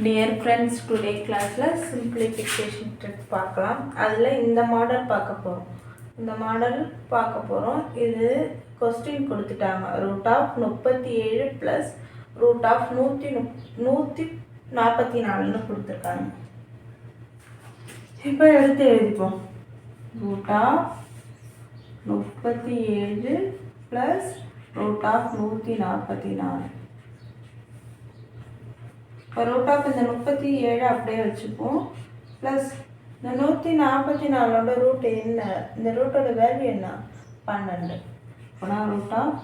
Dear friends today கிளாஸில் simplification trick பார்க்கலாம். அதில் இந்த மாடல் பார்க்க போகிறோம் இந்த மாடல் பார்க்க போகிறோம் இது கொஸ்டின் கொடுத்துட்டாங்க. ரூட் ஆஃப் முப்பத்தி ஏழு ப்ளஸ் ரூட் ஆஃப் நூற்றி முப் நூற்றி நாற்பத்தி நாலுன்னு கொடுத்துருக்காங்க. இப்போ எடுத்து எழுதிப்போம். ரூட் ஆஃப் முப்பத்தி ஏழு ப்ளஸ் ரூட் ஆஃப் நூற்றி நாற்பத்தி நாலு ரூட் ஆஃப் இந்த முப்பத்தி ஏழு அப்படியே வச்சுப்போம். ப்ளஸ் இந்த நூற்றி நாற்பத்தி நாலோட ரூட் என்ன? இந்த ரூட்டோட வேல்யூ என்ன? பன்னெண்டு. அப்போனா ரூட் ஆஃப்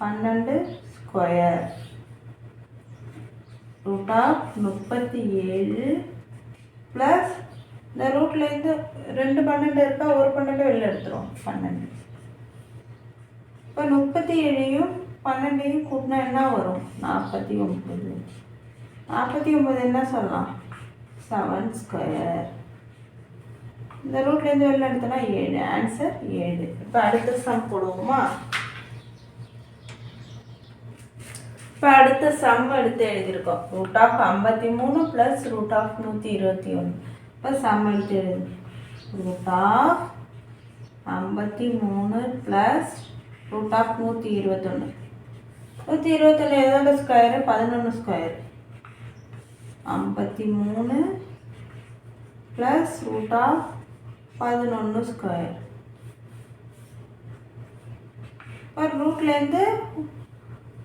பன்னெண்டு ஸ்கொயர் ரூட் ஆஃப் முப்பத்தி ஏழு. ப்ளஸ் இந்த ரூட்லேருந்து ரெண்டு பன்னெண்டு இருக்கா? ஒரு பன்னெண்டு வெளில எடுத்துரும் பன்னெண்டு. இப்போ முப்பத்தி ஏழையும் பன்னெண்டையும் கூட்டினா என்ன வரும்? நாற்பத்தி ஒன்பது. நாற்பத்தி ஒம்பது என்ன சொல்லலாம்? செவன் ஸ்கொயர் இந்த ரூட்லேருந்து வெளில எடுத்தோம்னா ஏழு. ஆன்சர் ஏழு. இப்போ அடுத்த சம் போடுவோமா? இப்போ அடுத்த சம் எடுத்து எழுதியிருக்கோம். ரூட் ஆஃப் ஐம்பத்தி மூணு ப்ளஸ் ரூட் ஆஃப் நூற்றி இருபத்தி ஒன்று. இப்போ சம் எடுத்து எழுது ரூட் ஆஃப் ஐம்பத்தி மூணு ப்ளஸ் ரூட் ஆஃப் நூற்றி இருபத்தொன்று நூற்றி இருபத்தொன்று எதோட ஸ்கொயரு பதினொன்று ஸ்கொயரு ஐம்பத்தி மூணு ப்ளஸ் ரூட் ஆஃப் பதினொன்று ஸ்கொயர் இப்போ ரூட்லேருந்து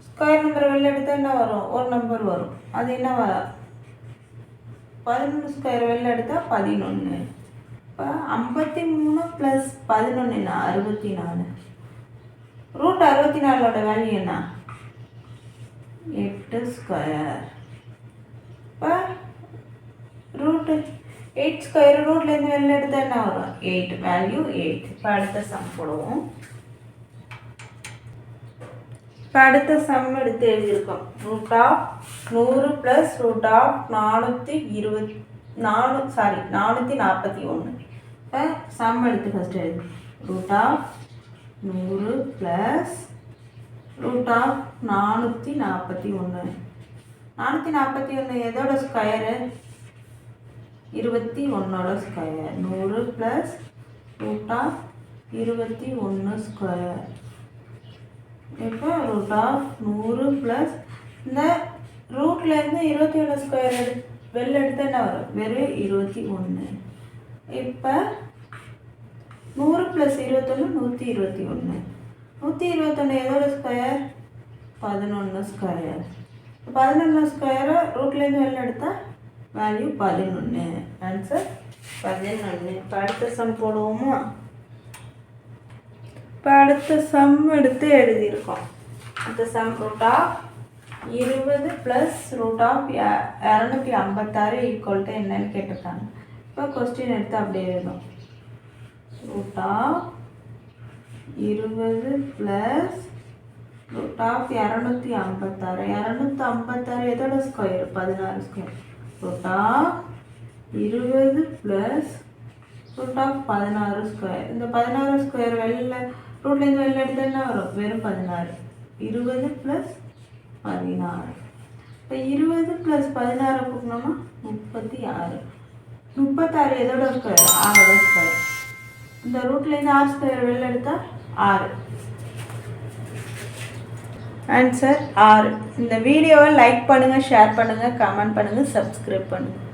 ஸ்கொயர் நம்பர் வெளில எடுத்தால் என்ன வரும்? ஒரு நம்பர் வரும். அது என்ன வ பதினொன்று ஸ்கொயர் வெளில எடுத்தால் பதினொன்று இப்போ ஐம்பத்தி மூணு ப்ளஸ் பதினொன்றுனா அறுபத்தி நாலு ரூட் அறுபத்தி நாலோட வேல்யூ என்ன? எட்டு ஸ்கொயர் இப்போ ரூட்டு எயிட் ஸ்கொயர் ரூட்லேருந்து வெளில எடுத்தால் என்ன வரும்? எயிட் வேல்யூ எயிட் இப்போ அடுத்த சம் போடுவோம். இப்போ அடுத்த சம் எடுத்து எழுதியிருக்கோம். ரூட் ஆஃப் நூறு ப்ளஸ் ரூட் ஆஃப் நானூற்றி இருபத் நானூ சாரி நானூற்றி நாற்பத்தி ஒன்று இப்போ சம் எடுத்து ஃபஸ்ட்டு எழுது. ரூட் ஆஃப் நூறு ப்ளஸ் ரூட் ஆஃப் நானூற்றி நாற்பத்தி ஒன்று நானூற்றி நாற்பத்தி ஒன்று எதோட ஸ்கொயரு இருபத்தி ஒன்றோட ஸ்கொயர் நூறு ப்ளஸ் ரூட் ஆஃப் இருபத்தி ஒன்று ஸ்கொயர் இப்போ ரூட் ஆஃப் நூறு ப்ளஸ் இந்த ரூட்லேருந்து இருபத்தி ஒன்று ஸ்கொயர் எடு வெளில எடுத்தால் என்ன வரும்? வெறும் இருபத்தி ஒன்று இப்போ நூறு ப்ளஸ் இருபத்தொன்று நூற்றி இருபத்தி ஒன்று நூற்றி இருபத்தொன்று எதோட ஸ்கொயர் பதினொன்று ஸ்கொயர் பதினொன்று ஸ்கொயரை ரூட்லேருந்து வெளில எடுத்தால் வேல்யூ பதினொன்று ஆன்சர் பதினொன்று இப்போ அடுத்த சம் போடுவோமா? இப்போ அடுத்த சம் எடுத்து எழுதியிருக்கோம். அடுத்த சம் ரூட் ஆஃப் இருபது ப்ளஸ் ரூட் ஆஃப் இரநூத்தி ஐம்பத்தாறு ஈக்குவல் டு என்னன்னு கேட்டிருக்காங்க. இப்போ கொஸ்டின் எடுத்து அப்படியே எழுதணும் ரூட் ஆஃப் இருபது ப்ளஸ் ஆஃப் இரநூத்தி ஐம்பத்தாறு. இரநூத்தி ஐம்பத்தாறு எதோட ஸ்கொயர் பதினாறு ஸ்கொயர் ரூட் ஆஃப் இருபது ப்ளஸ் ரூட் ஆஃப் பதினாறு ஸ்கொயர் இந்த பதினாறு ஸ்கொயர் வெளில ரூட்லேருந்து வெளில எடுத்தால் என்ன வரும்? வெறும் பதினாறு. இருபது ப்ளஸ் பதினாறு. இப்போ இருபது ப்ளஸ் பதினாறு கூட்டினோமா முப்பத்தி ஆறு. முப்பத்தாறு எதோட ஸ்கொயர் ஆறோட ஸ்கொயர் இந்த ரூட்லேருந்து ஆறு ஸ்கொயர் வெளில எடுத்தால் ஆறு. ஆன்சர் ஆறு இந்த வீடியோவை லைக் பண்ணுங்கள் ஷேர் பண்ணுங்கள் கமெண்ட் பண்ணுங்கள் சப்ஸ்கிரைப் பண்ணுங்கள்